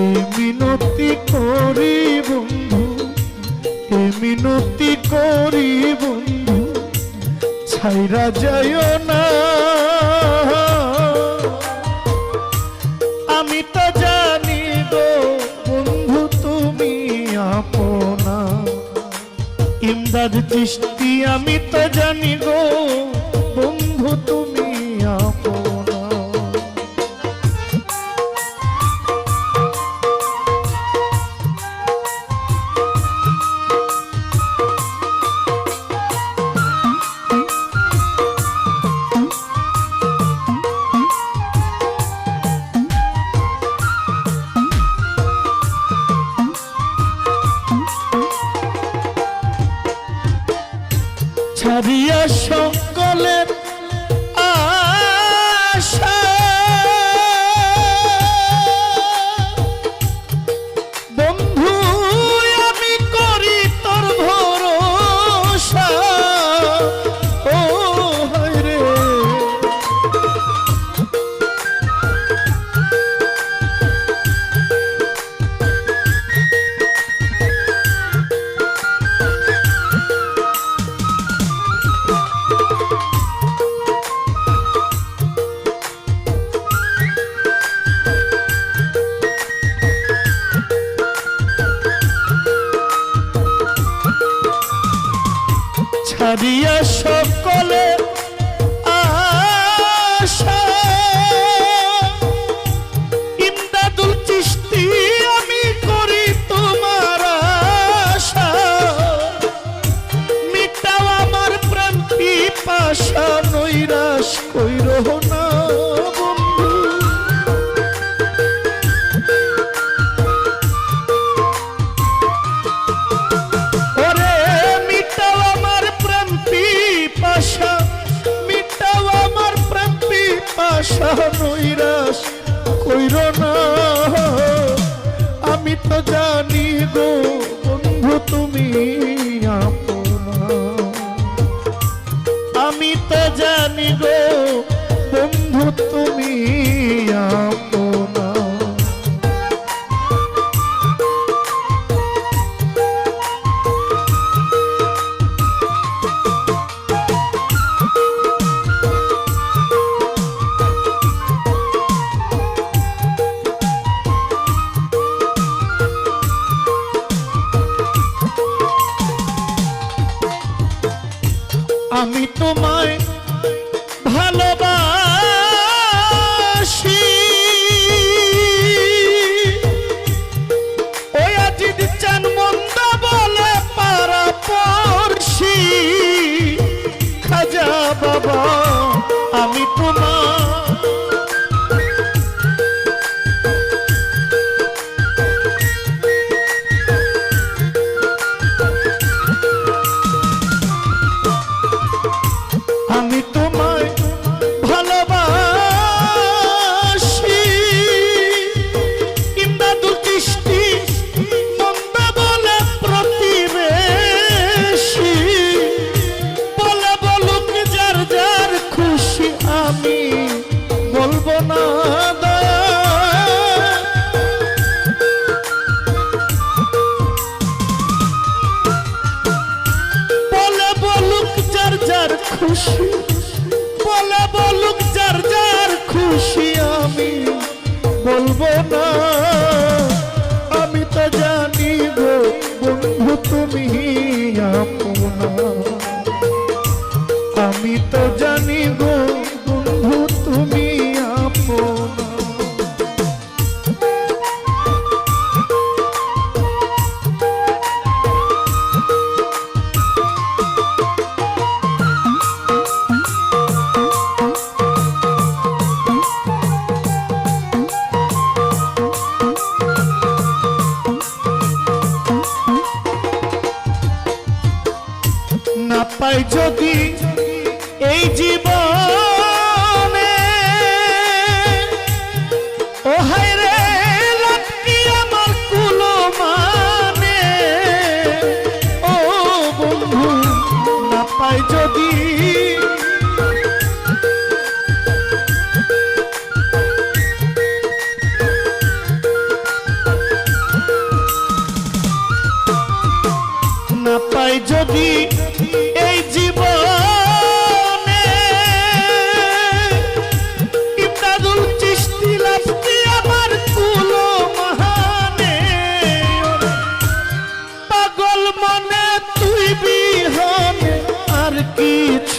এ মিনতি করি বন্ধু এ মিনতি করি বন্ধু, ছাইরা যায় না। আমি তো জানি গো বন্ধু, তুমি আপনা। ইমদাদ চিস্তি আমি তো জানি গো বন্ধু, তুমি ছাড়িয়া সকলের ছাড়িয়া গো বন্ধু তুমি আমি তো জানি গো বন্ধু তুমি আমি তোমায় ভালোবাসি। না পাই যদি এই জীবনে। ও হায় রে আমার কুলো মানে ও বন্ধু না পাই যদি যদি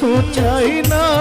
কিছু চাই না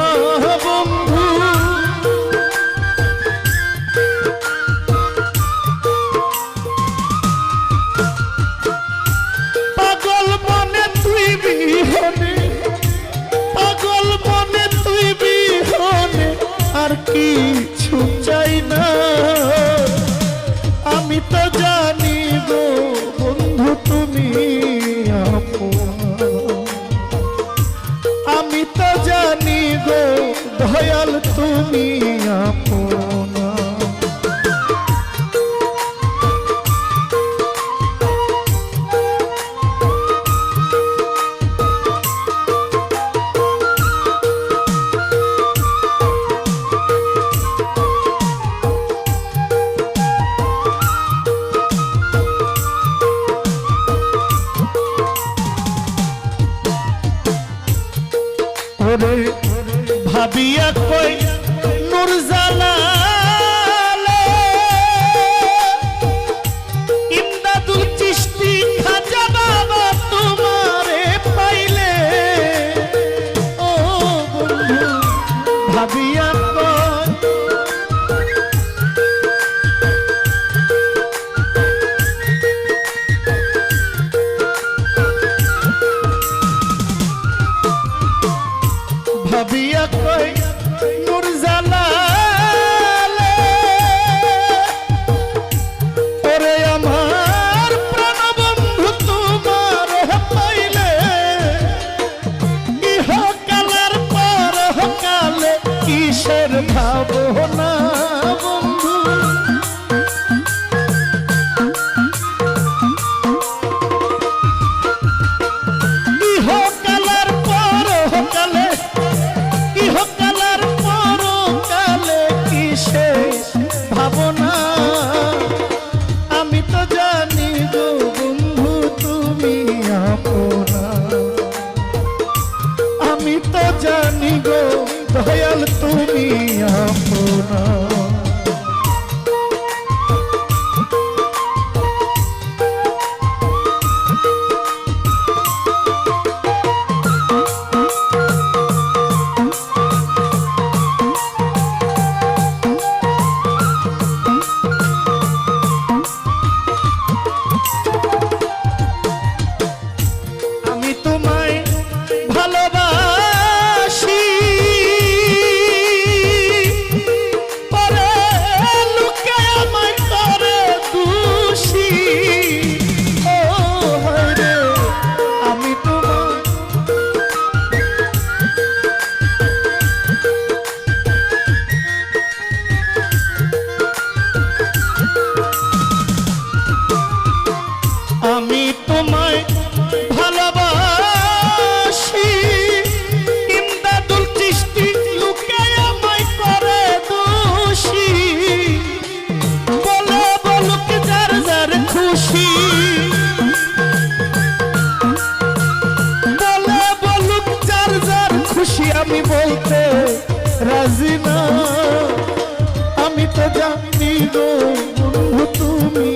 I'll be que... ভাবিয়া কই? নূর জালালে। ওরে আমার প্রাণ বন্ধু তোমার পাইলে ইহকালের পর কালে কিসের ভাবনা? Abona আমি বলতে রাজি না। আমি তো জানি তুমি